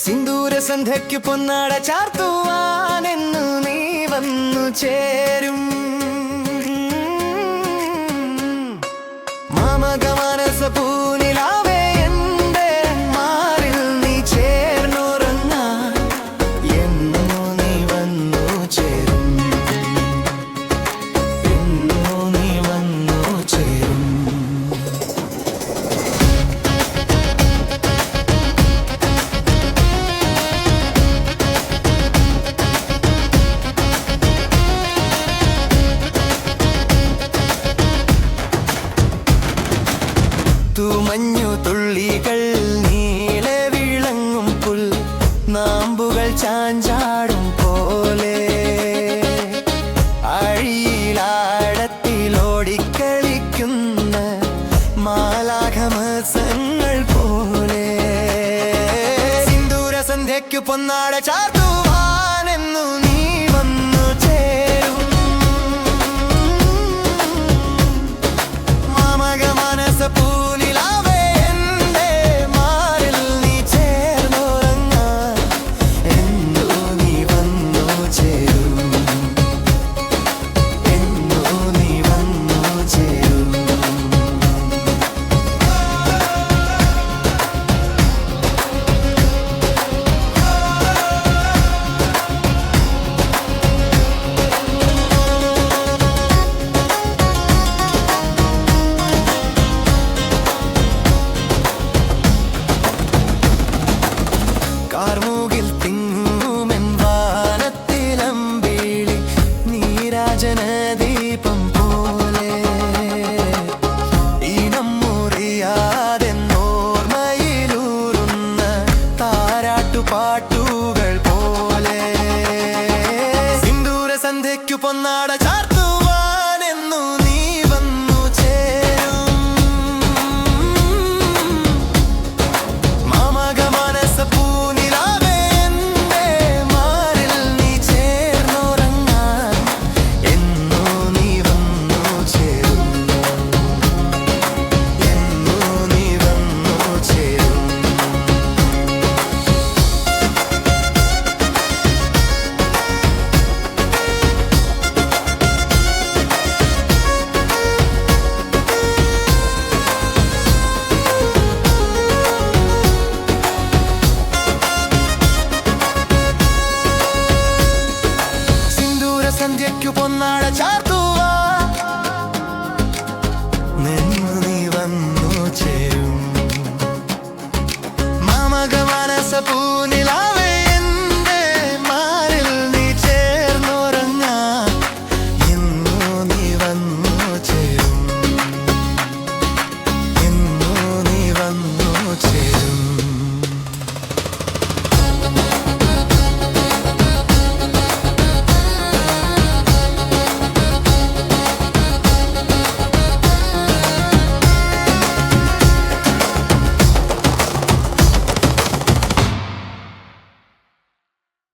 സിന്ദൂര സന്ധ്യയ്ക്ക് പൊന്നാട ചാർത്തുവാനെന്നു നീ വന്നു ചേരും. തൂമഞ്ഞു തുള്ളികൾ നീളെ വിളങ്ങും പുൽ നാമ്പുകൾ ചാഞ്ചാടും പോലെ. അഴിയിലാഴത്തിലോടിക്കളിക്കുന്ന മാലാഘമസങ്ങൾ പോലെ. സിന്ദൂര സന്ധ്യയ്ക്കു പൊന്നാട ചാർത്തുവാനെന്നു ദീപം പോലെ. ഇനം മുറിയാതെന്നോർമ്മയിലൂറുന്ന താരാട്ടുപാട്ടുകൾ പോലെ. സിന്ദൂര സന്ധ്യയ്ക്കു പൊന്നാട ചാർത്തുവാനെന്നു ഭാര്യയ്ക്കു പൊന്നാട ചാർത്തു.